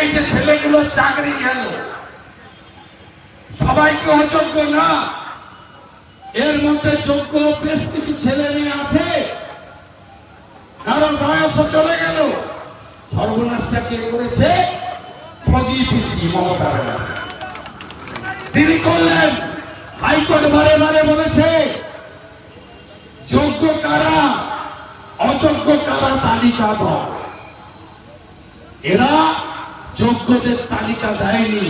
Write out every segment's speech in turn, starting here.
এই যে ছেলেগুলো চাকরি গেল সবাইকে অযোগ্য না। এর মধ্যে যোগ্য বেশ কিছু ছেলে মেয়ে আছে। কারণ বয়সও চলে গেল। সর্বনাশটা কে করেছে তিনি করলেন। হাইকোর্ট বারে বারে বলেছে, যোগ্য কারা, অযোগ্য কারা তালিকা দাও এরা যোগ্যদের তালিকা দেয়নি।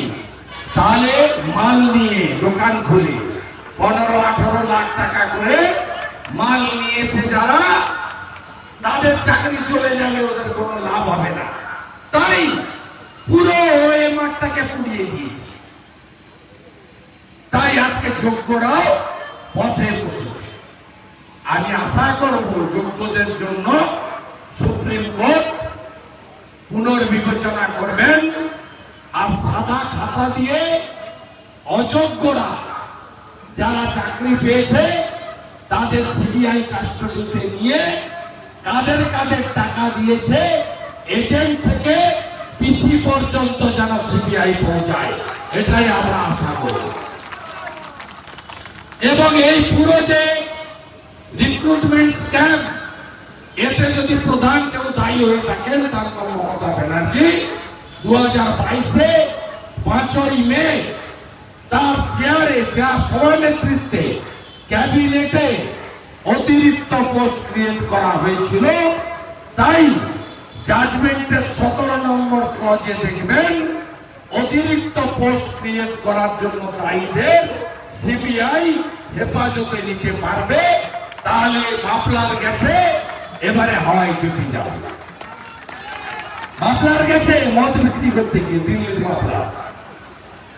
তাহলে মাল নিয়ে দোকান খুলে, পনেরো, আঠারো লাখ টাকা করে মাল নিয়েছে যারা তাদের চাকরি চলে যাবে ওদের কোনো লাভ হবে না। তাই পুরো ওই মাঠটাকে পুড়িয়ে দিয়েছে। তাই আজকে যোগ্যরাও পথে বসেছে আমি আশা করব যোগ্যদের জন্য সুপ্রিম কোর্ট পুনর্বিবেচনা করবেন আর সাদা খাতা দিয়ে অযোগ্যরা যারা চাকরি পেয়েছে, তাদের সিবিআই কাস্টডিতে নিয়ে কাদের কাদের টাকা দিয়েছে, এজেন্ট থেকে পিসি পর্যন্ত যেন সিবিআই পৌঁছায়। এটাই আমরা আশা করব এবং এই পুরো যে রিক্রুটমেন্ট স্ক্যাম এতে যদি প্রধান কেউ দায়ী হয়ে থাকেন, তার নাম মমতা ব্যানার্জি। দু হাজার বাইশে পাঁচই মে তার চেয়ারে তার সভানেতৃত্বে ক্যাবিনেটে অতিরিক্ত পোস্ট ক্রিয়েট করা হয়েছিল, তাই জাজমেন্টের সতেরো নম্বর ক্লজে দেখবেন, অতিরিক্ত পোস্ট ক্রিয়েট করার জন্য দায়ীদের সিবিআই হেফাজতে নিতে পারবে। তাহলে মাফলার গেছে। এবারে হাওয়াই চুপি যাবে মাফলার গেছে, মদ বিক্রি করতে গিয়ে দিল্লির মাফলার।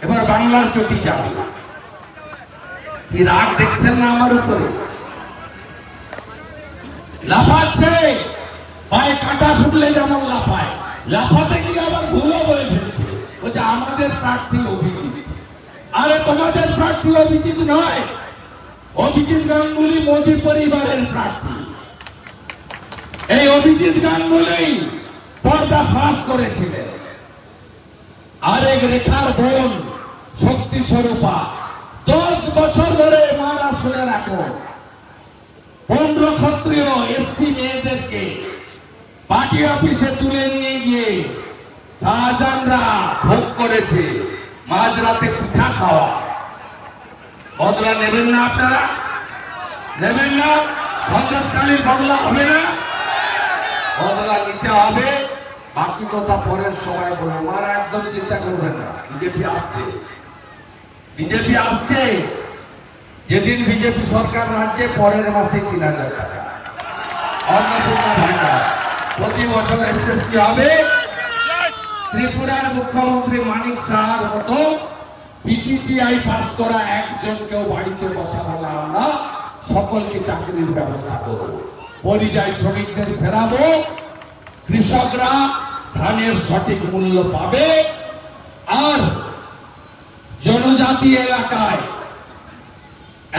এবার বাংলার চটি যাবে কি রাগ দেখছেন না আমার উপরে? লাফাচ্ছে, পায়ে কাটা ফুটলে যেমন লাফায়। লাফাতে গিয়ে আবার ভুলও বলে ফেলছে। বলছে আমাদের প্রার্থী অভিজিৎ। আরে তোমাদের প্রার্থী অভিজিৎ নয়, অভিজিৎ গাঙ্গুলি মোদী পরিবারের প্রার্থী। এই অভিজিৎ গাঙ্গুলি পর্দা ফাঁস করেছিলেন। আরেক রেখার বোন শক্তি স্বরূপা। দশ বছর ধরে মারা শুনে রাখো। পনেরো ক্ষত্রিয় এসসি মেয়েদেরকে পার্টি অফিসে তুলে নিয়ে গিয়ে শাহজাহানরা ভোগ করেছে মাঝরাতে পিঠা খাওয়া। বদলা নেবেন না আপনারা? নেবেন না? সন্ত্রাসকালীন বদলা হবে না? বদলা নিতে হবে। বাকি কথা পরের সময় বলে আমার একদম চিন্তা করবেন না। বিজেপি আসছে। বিজেপি আসছে। যেদিন বিজেপি সরকার রাজ্যে, পরের মাসে তিন হাজার টাকা। প্রতি বছর এসএসসি হবে। ত্রিপুরার মুখ্যমন্ত্রী মানিক সাহার মতো পিটিটিআই পাস করা একজনকেও বাড়িতে বসাবো না আমরা। সকলকে চাকরির ব্যবস্থা করব। পরিযায়ী শ্রমিকদের ফেরাবো, কৃষকরা ধানের সঠিক মূল্য পাবে আর জনজাতি এলাকায়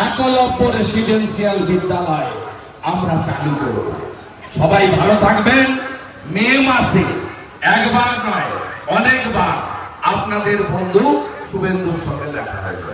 একলব্য রেসিডেন্সিয়াল বিদ্যালয় আমরা চালু করব। সবাই ভালো থাকবেন। মে মাসে একবার নয়, অনেকবার আপনাদের বন্ধু শুভেন্দুর সঙ্গে দেখা হয়েছে